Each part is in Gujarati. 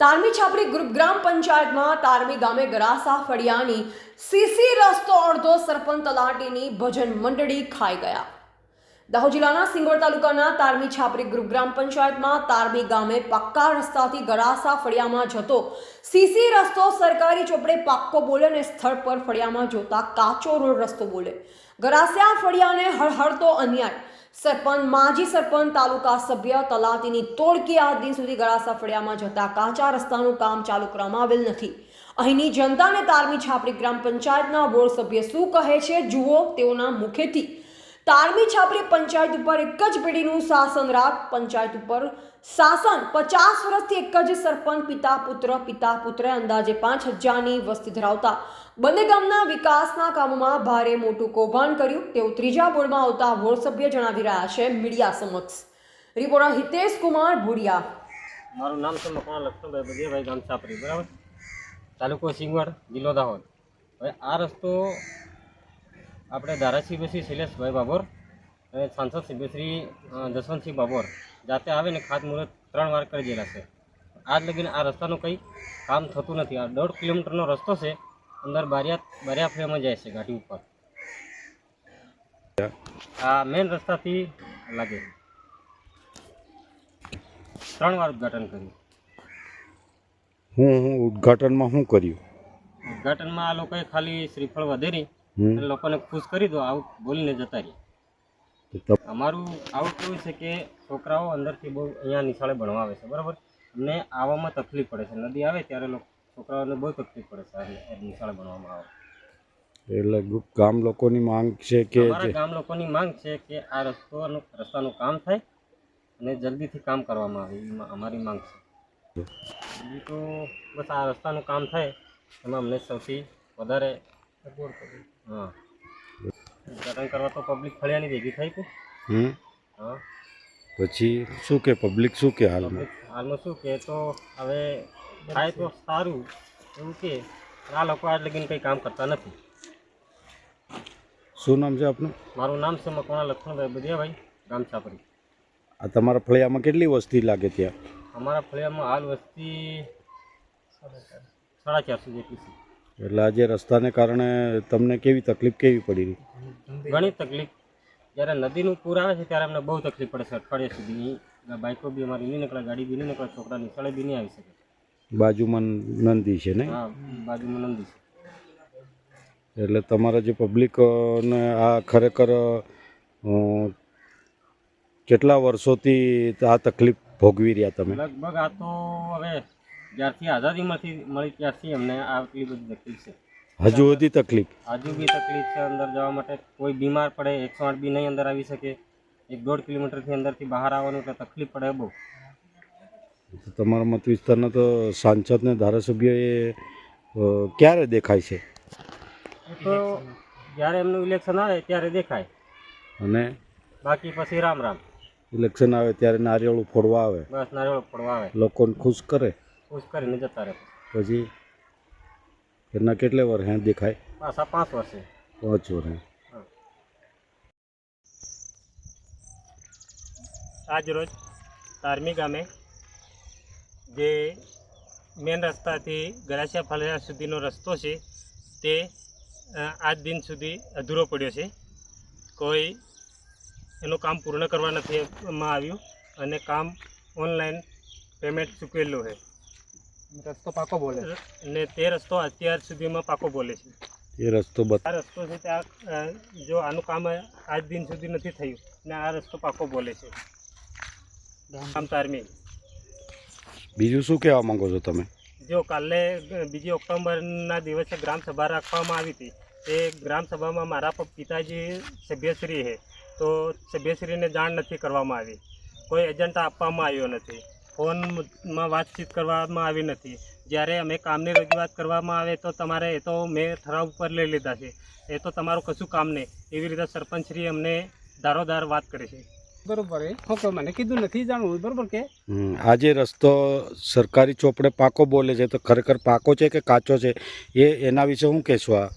તારમી છાપરી ગ્રુપ ગ્રામ પંચાયતમાં તારમી ગામે ગરાસા ફળિયાની સીસી રસ્તો અડધો સરપંચ તલાટીની ભજન મંડળી ખાઈ ગયા. દાહોદ જિલ્લાના સિંગોડ તાલુકાના તારમી છાપરી ગ્રુપ ગ્રામ પંચાયતમાં તારમી ગામે પાક્કા રસ્તાથી ગરાસા ફળિયામાં જતો સીસી રસ્તો સરકારી ચોપડે પાક્કો બોલે અને સ્થળ પર ફળિયામાં જોતા કાચો રોડ રસ્તો બોલે. ગરાસિયા ફળિયાને હળહળતો અન્યાય. સરપંચ, માજી સરપંચ, તાલુકા સભ્ય તલાટીની તોડકી આ દિન સુધી ગરાસા ફળિયામાં જતા કાચા રસ્તાનું કામ ચાલુ કરવામાં આવેલ નથી. અહીંની જનતાને તારમી છાપરી ગ્રામ પંચાયતના બોર્ડ સભ્ય શું કહે છે જુઓ તેઓના મુખેથી. તારમી છાપરી પંચાયત ઉપર એક જ પેઢીનું શાસન રાખ. પંચાયત ઉપર શાસન પચાસ વર્ષથી એક જ સરપંચ, પિતા, પુત્ર પિતા પુત્ર અંદાજે પાંચ હજારની વસ્તી ધરાવતા. બંને ગામના વિકાસના કામોમાં ભારે મોટું કૌભાંડ કર્યું. તેવું ત્રીજા બોર્ડમાં આવતા વોર્ડ સભ્ય જણાવી રહ્યા છે મીડિયા સમક્ષ. રિપોર્ટર હિતેશ કુમાર ભુડિયા. મારું નામ છે મકવાણા લક્ષ્મણભાઈ બધિયાભાઈ ગામ છાપરી, બરાબર? તાલુકો સિંગવડ, જિલ્લો દાહોદ. હવે આ રસ્તો આપણે ધારાસિંહ શ્રી શૈલેષભાઈ બાબોર અને સાંસદ સભ્યશ્રી અ, જસવંતસિંહ બાબોર જાતે આવે ને ખાતમુહૂર્ત ત્રણ વાર કરી દેલા છે. આજ લગીને આ રસ્તાનું કંઈ કામ થતું નથી. આ દોઢ કિલોમીટરનો રસ્તો છે. અંદર બારિયા બારિયા ફ્રેમમાં જાય છે ગાડી ઉપર. આ મેઇન રસ્તાથી લાગે. ત્રણ વાર ઉદઘાટન કર્યું. હું હું ઉદ્ઘાટનમાં શું કર્યું? ઉદઘાટનમાં આ લોકોએ ખાલી શ્રીફળ વધેરી લોકોને ખુશ કરી દો આવું બોલીને જતા રહીએ અમારું આવું કેવું છે કે છોકરાઓ અંદરથી બહુ અહીંયા નિશાળે ભણવા આવે છે બરાબર? અમને આવવામાં તકલીફ પડે છે. નદી આવે ત્યારે છોકરાઓને બહુ તકલીફ પડે છે નિશાળે ભણવામાં આવે. એટલે ગામ લોકોની માંગ છે કે અમારા ગામ લોકોની માંગ છે કે આ રસ્તો રસ્તાનું કામ થાય અને જલ્દીથી કામ કરવામાં આવે એમાં અમારી માંગ છે. બીજું તો બસ આ રસ્તાનું કામ થાય એમાં અમને સૌથી વધારે હા. ઉદ્ઘાટન કરવા તો પબ્લિક ફળિયાની ભેગી થઈ હતી. હમ? હા. પછી શું કે પબ્લિક શું કે હાલમાં? હાલમાં શું કે તો હવે થાય તો સારું. એવું કે આ લોકો આજ લગીને કંઈ કામ કરતા નથી. શું નામ છે આપનું? મારું નામ છે મકવાણા લક્ષ્મણભાઈ બધિયાભાઈ ગામ છાપરી. આ તમારા ફળિયામાં કેટલી વસ્તી લાગે ત્યાં? અમારા ફળિયામાં હાલ વસ્તી સાડા ચારસો જેટલી છે. એટલે આજે રસ્તાને કારણે તમને કેવી તકલીફ કેવી પડી રહી? ઘણી તકલીફ. જ્યારે નદીનું પૂર આવે છે ત્યારે અમને બહુ તકલીફ પડે છે. અઠવાડિયા સુધી બાઇકો બી અમારી નહીં નીકળે ગાડી બી નહીં નીકળે છોકરા નિશાળે બી નહીં આવી શકે. બાજુમાં નંદી છે ને? હા બાજુમાં નંદી છે. એટલે તમારા જે પબ્લિકને આ ખરેખર કેટલા વર્ષોથી આ તકલીફ ભોગવી રહ્યા તમે? લગભગ આ તો હવે જ્યારથી આઝાદીમાંથી મળી ત્યારથી અમને આટલી બધી તકલીફ છે. હજુ બધી તકલીફ? હજુ બી તકલીફ છે અંદર જવા માટે. કોઈ બીમાર પડે એકસો આઠ બી નહીં અંદર આવી શકે. એક દોઢ કિલોમીટરથી અંદરથી બહાર આવવાનું એટલે તકલીફ પડે બહુ. તમારા મત વિસ્તારના તો સાંસદ ને ધારાસભ્ય એ ક્યારે દેખાય છે? તો જ્યારે એમનું ઇલેક્શન આવે ત્યારે દેખાય. અને? બાકી પછી રામ રામ. ઇલેક્શન આવે ત્યારે નારિયેળું ફોડવા આવે. બસ નારિયેળ ફોડવા આવે. લોકોને ખુશ કરે? ખુશ કરીને જતા રહે. પછી એના કેટલે વર્ષ હે? દેખાય? પાછા પાંચ વર્ષે પાંચ વર્ષ આજ રોજ તારમી ગામે જે મેન રસ્તાથી ગરાસિયા ફળિયા સુધીનો રસ્તો છે તે આજ દિન સુધી અધૂરો પડ્યો છે. કોઈ એનું કામ પૂર્ણ કરવા નથી આવ્યું અને કામ ઓનલાઈન પેમેન્ટ ચૂકવેલું છે. રસ્તો પાકો બોલે ને તે રસ્તો અત્યાર સુધીમાં પાકો બોલે છે. એ રસ્તો આ રસ્તો છે ત્યાં જો આનું કામ આજ દિન સુધી નથી થયું ને આ રસ્તો પાકો બોલે છે. ગામ તારમી. બીજું શું કહેવા માંગો છો તમે? જો કાલે બીજી ઓક્ટોબરના દિવસે ગ્રામ સભા રાખવામાં આવી હતી. એ ગ્રામ સભામાં મારા પિતાજી સભ્યશ્રી છે. તો સભ્યશ્રીને જાણ નથી કરવામાં આવી. કોઈ એજન્ટા આપવામાં આવ્યો નથી. ફોનમાં વાતચીત કરવામાં આવી નથી. જ્યારે અમે કામની રજૂઆત કરવામાં આવે તો તમારે એ તો મેં ઠરાવ ઉપર લઈ લીધા છે. એ તો તમારું કશું કામ નહીં. એવી રીતે સરપંચશ્રી અમને ધારોધાર વાત કરે છે. બરોબર એ. મને કીધું નથી જાણવું. બરોબર કે? આજે રસ્તો સરકારી ચોપડે પાકો બોલે છે તો ખરેખર પાકો છે કે કાચો છે? એ એના વિશે હું કહેશું આ?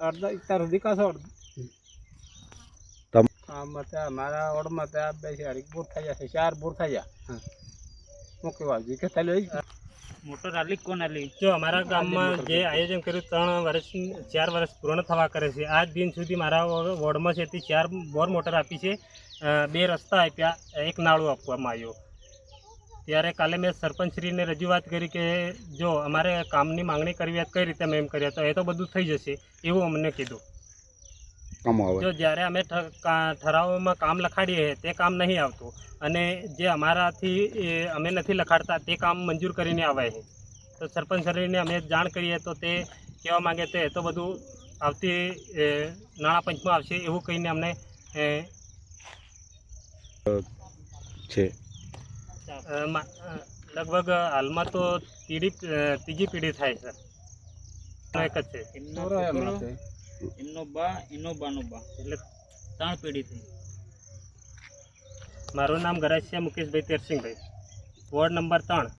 અડધા ઇત્તાર સુધી અમારા ઓડમાં બે છે હરીક બોર થઈ જશે ચાર બોર થઈ જાય ઓકે વાલજી કે ચાલો મોટો રાલી મોટર આલી કોણ આલી જો અમારા ગામમાં જે આયોજન કર્યું ત્રણ વર્ષ ચાર વર્ષ પૂર્ણ થવા કરે છે. આજ દિન સુધી મારા વોર્ડમાં છે તે ચાર બોર મોટર આપી છે. બે રસ્તા આપ્યા એક નાળું આપવામાં આવ્યો. ત્યારે કાલે મેં સરપંચશ્રીને રજૂઆત કરી કે જો અમારે કામની માંગણી કરવી હોય કઈ રીતે અમે એમ કર્યા તો એ તો બધું થઈ જશે એવું અમને કીધું. કામ આવે. જો જ્યારે અમે ઠરાવોમાં કામ લખાડીએ તે કામ નહીં આવતું. અને જે અમારાથી અમે નથી લખાડતા તે કામ મંજૂર કરીને આવે છે. તો સરપંચ શ્રીને અમે જાણ કરીએ તો તે કહેવા માંગે તે તો બધું આવતી નાણાં પંચમાં આવશે એવું કહીને અમને છે. લગભગ હાલમાં તો તીડી ત્રીજી પેઢી થાય છે. એક જ છે. એમનો બા એનો બાનો બા એટલે ત્રણ પેઢી થઈ. મારું નામ ગરાસિયા મુકેશભાઈ તેરસિંહભાઈ. વોર્ડ નંબર ત્રણ.